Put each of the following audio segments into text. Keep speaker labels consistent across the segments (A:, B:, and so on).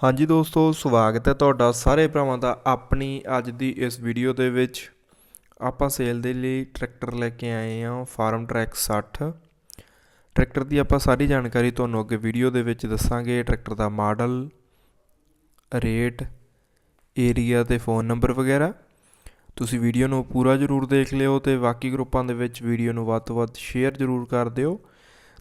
A: ਹਾਂਜੀ ਦੋਸਤੋ, ਸਵਾਗਤ ਹੈ ਤੁਹਾਡਾ ਸਾਰੇ ਭਰਾਵਾਂ ਦਾ ਆਪਣੀ ਅੱਜ ਦੀ ਇਸ ਵੀਡੀਓ ਦੇ ਵਿੱਚ। ਆਪਾਂ ਸੇਲ ਦੇ ਲਈ ਟਰੈਕਟਰ ਲੈ ਕੇ ਆਏ ਹਾਂ ਫਾਰਮ ਟਰੈਕ 60 ਟਰੈਕਟਰ ਦੀ ਆਪਾਂ ਸਾਰੀ ਜਾਣਕਾਰੀ ਤੁਹਾਨੂੰ ਅੱਗੇ ਵੀਡੀਓ ਦੇ ਵਿੱਚ ਦੱਸਾਂਗੇ। ਟਰੈਕਟਰ ਦਾ ਮਾਡਲ ਰੇਟ ਏਰੀਆ ਤੇ ਫੋਨ ਨੰਬਰ ਵਗੈਰਾ। ਤੁਸੀਂ ਵੀਡੀਓ ਨੂੰ ਪੂਰਾ ਜ਼ਰੂਰ ਦੇਖ ਲਿਓ ਤੇ ਬਾਕੀ ਗਰੁੱਪਾਂ ਦੇ ਵਿੱਚ ਵੀਡੀਓ ਨੂੰ ਵੱਧ ਤੋਂ ਵੱਧ ਸ਼ੇਅਰ ਜ਼ਰੂਰ ਕਰ ਦਿਓ।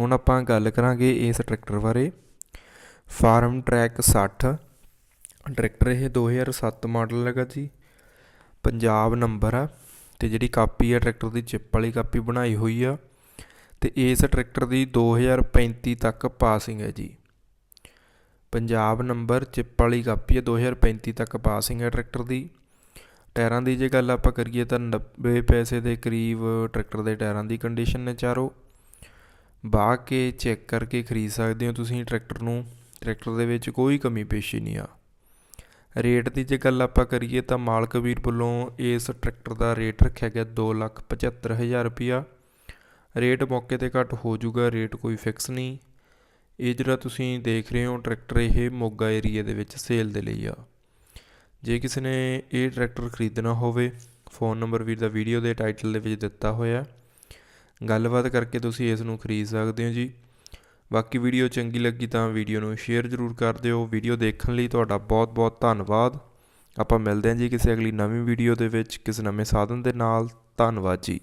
A: ਹੁਣ ਆਪਾਂ ਗੱਲ ਕਰਾਂਗੇ ਇਸ ਟਰੈਕਟਰ ਬਾਰੇ। ਫਾਰਮ ਟਰੈਕ 60 ਟਰੈਕਟਰ ਇਹ 2007 ਮਾਡਲ ਹੈਗਾ ਜੀ। ਪੰਜਾਬ ਨੰਬਰ ਆ ਤੇ ਜਿਹੜੀ ਕਾਪੀ ਆ ਟਰੈਕਟਰ ਦੀ ਚਿੱਪ ਵਾਲੀ ਕਾਪੀ ਬਣਾਈ ਹੋਈ ਆ। ਤੇ ਇਸ ਟਰੈਕਟਰ ਦੀ 2035 ਤੱਕ ਪਾਸਿੰਗ ਹੈ ਜੀ। ਪੰਜਾਬ ਨੰਬਰ ਚਿੱਪ ਵਾਲੀ ਕਾਪੀ ਹੈ 2035 ਤੱਕ ਪਾਸਿੰਗ ਹੈ ਟਰੈਕਟਰ ਦੀ। ਟਾਇਰਾਂ ਦੀ ਜੇ ਗੱਲ ਆਪਾਂ ਕਰੀਏ ਤਾਂ 90 ਪੈਸੇ ਦੇ ਕਰੀਬ ਟਰੈਕਟਰ ਦੇ ਟਾਇਰਾਂ ਦੀ ਕੰਡੀਸ਼ਨ ਨੇ ਚਾਰੋ। ਬਾਹ ਕੇ ਚੈੱਕ ਕਰਕੇ ਖਰੀਦ ਸਕਦੇ ਹੋ ਤੁਸੀਂ ਟਰੈਕਟਰ ਨੂੰ। ਟਰੈਕਟਰ ਦੇ ਵਿੱਚ ਕੋਈ ਕਮੀ ਪੇਸ਼ੀ ਨਹੀਂ ਆ। ਰੇਟ ਦੀ ਜੇ ਗੱਲ ਆਪਾਂ ਕਰੀਏ ਤਾਂ ਮਾਲਕ ਵੀਰ ਵੱਲੋਂ ਇਸ ਟਰੈਕਟਰ ਦਾ ਰੇਟ ਰੱਖਿਆ ਗਿਆ 275000 ਰੁਪਿਆ ਰੇਟ ਮੌਕੇ ਤੇ ਘੱਟ ਹੋ ਜਾਊਗਾ ਰੇਟ ਕੋਈ ਫਿਕਸ ਨਹੀਂ। ਇਹ ਜਿਹੜਾ ਤੁਸੀਂ ਦੇਖ ਰਹੇ ਹੋ ਟਰੈਕਟਰ ਇਹ ਮੋਗਾ ਏਰੀਆ ਦੇ ਵਿੱਚ ਸੇਲ ਦੇ ਲਈ ਆ। ਜੇ ਕਿਸੇ ਨੇ ਇਹ ਟਰੈਕਟਰ ਖਰੀਦਣਾ ਹੋਵੇ ਫੋਨ ਨੰਬਰ ਵੀਰ ਦਾ ਵੀਡੀਓ ਦੇ ਟਾਈਟਲ ਦੇ ਵਿੱਚ ਦਿੱਤਾ ਹੋਇਆ। ਗੱਲਬਾਤ ਕਰਕੇ ਤੁਸੀਂ ਇਸ ਨੂੰ ਖਰੀਦ ਸਕਦੇ ਹੋ ਜੀ। ਬਾਕੀ ਵੀਡੀਓ ਚੰਗੀ ਲੱਗੀ ਤਾਂ ਵੀਡੀਓ ਨੂੰ ਸ਼ੇਅਰ ਜ਼ਰੂਰ ਕਰ ਦਿਓ। ਵੀਡੀਓ ਦੇਖਣ ਲਈ ਤੁਹਾਡਾ ਬਹੁਤ ਬਹੁਤ ਧੰਨਵਾਦ। ਆਪਾਂ ਮਿਲਦੇ ਹਾਂ ਜੀ ਕਿਸੇ ਅਗਲੀ ਨਵੀਂ ਵੀਡੀਓ ਦੇ ਵਿੱਚ। ਕਿਸੇ ਨਵੇਂ ਸਾਧਨ ਦੇ ਨਾਲ। ਧੰਨਵਾਦ ਜੀ।